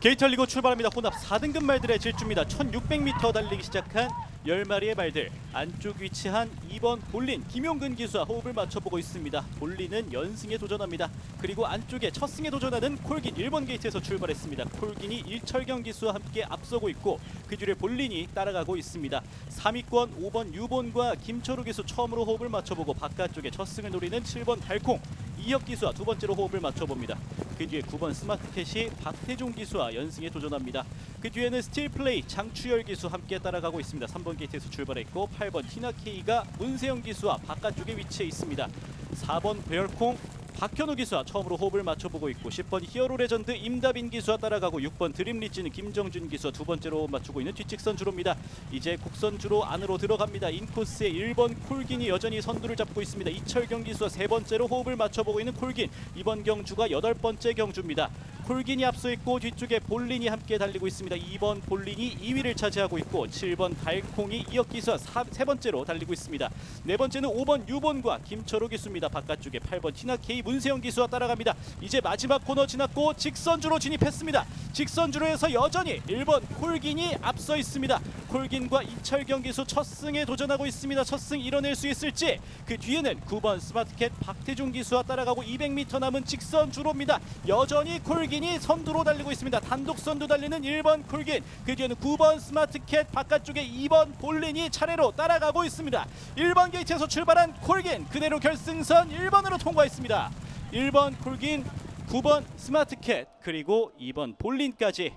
게이트 리고 출발합니다. 혼합 4등급 말들의 질주입니다. 1600m 달리기 시작한 10마리의 말들. 안쪽 위치한 2번 볼린 김용근 기수와 호흡을 맞춰보고 있습니다. 볼린은 연승에 도전합니다. 그리고 안쪽에 첫 승에 도전하는 콜긴 1번 게이트에서 출발했습니다. 콜긴이 일철경 기수와 함께 앞서고 있고 그 뒤에 볼린이 따라가고 있습니다. 3위권 5번 유본과 김철우 기수 처음으로 호흡을 맞춰보고 바깥쪽에 첫 승을 노리는 7번 달콩 이혁 기수와 두 번째로 호흡을 맞춰봅니다. 그 뒤에 9번 스마트캣이 박태종 기수와 연승에 도전합니다. 그 뒤에는 스틸 플레이 장추열 기수 함께 따라가고 있습니다. 3번 게이트에서 출발했고 8번 티나 K가 문세영 기수와 바깥쪽에 위치해 있습니다. 4번 배열콩 박현우 기수와 처음으로 호흡을 맞춰보고 있고 10번 히어로 레전드 임다빈 기수와 따라가고 6번 드림 리치는 김정준 기수와 두 번째로 맞추고 있는 뒤직선 주로입니다. 이제 곡선 주로 안으로 들어갑니다. 인코스의 1번 콜긴이 여전히 선두를 잡고 있습니다. 이철경 기수와 세 번째로 호흡을 맞춰보고 있는 콜긴 이번 경주가 여덟 번째 경주입니다. 콜긴이 앞서 있고 뒤쪽에 볼린이 함께 달리고 있습니다. 2번 볼린이 2위를 차지하고 있고 7번 달콩이 이혁 기수와 사, 세 번째로 달리고 있습니다. 네 번째는 5번 유본과 김철호 기수입니다. 바깥쪽에 8번 티나 K 문세영 기수와 따라갑니다. 이제 마지막 코너 지났고 직선주로 진입했습니다. 직선주로에서 여전히 1번 콜긴이 앞서 있습니다. 콜긴과 이철경 기수 첫 승에 도전하고 있습니다. 첫 승 이뤄낼 수 있을지 그 뒤에는 9번 스마트캣 박태종 기수와 따라가고 200m 남은 직선주로입니다. 여전히 콜긴 이 선두로 달리고 있습니다. 단독 선두 달리는 1번 콜긴 그 뒤에는 9번 스마트캣 바깥쪽에 2번 볼린이 차례로 따라가고 있습니다. 1번 게이트에서 출발한 콜긴 그대로 결승선 1번으로 통과했습니다. 1번 콜긴 9번 스마트캣 그리고 2번 볼린까지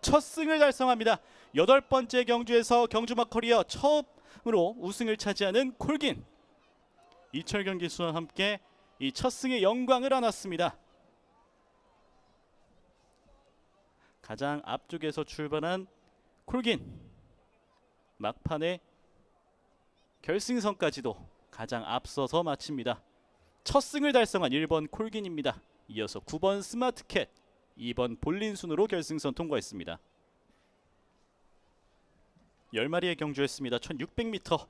첫 승을 달성합니다. 여덟 번째 경주에서 경주막 커리어 처음으로 우승을 차지하는 콜긴 이철경 기수와 함께 이 첫 승의 영광을 안았습니다. 가장 앞쪽에서 출발한 콜긴 막판에 결승선까지도 가장 앞서서 마칩니다. 첫 승을 달성한 1번 콜긴입니다. 이어서 9번 스마트캣, 2번 볼린 순으로 결승선 통과했습니다. 10마리의 경주였습니다. 1600m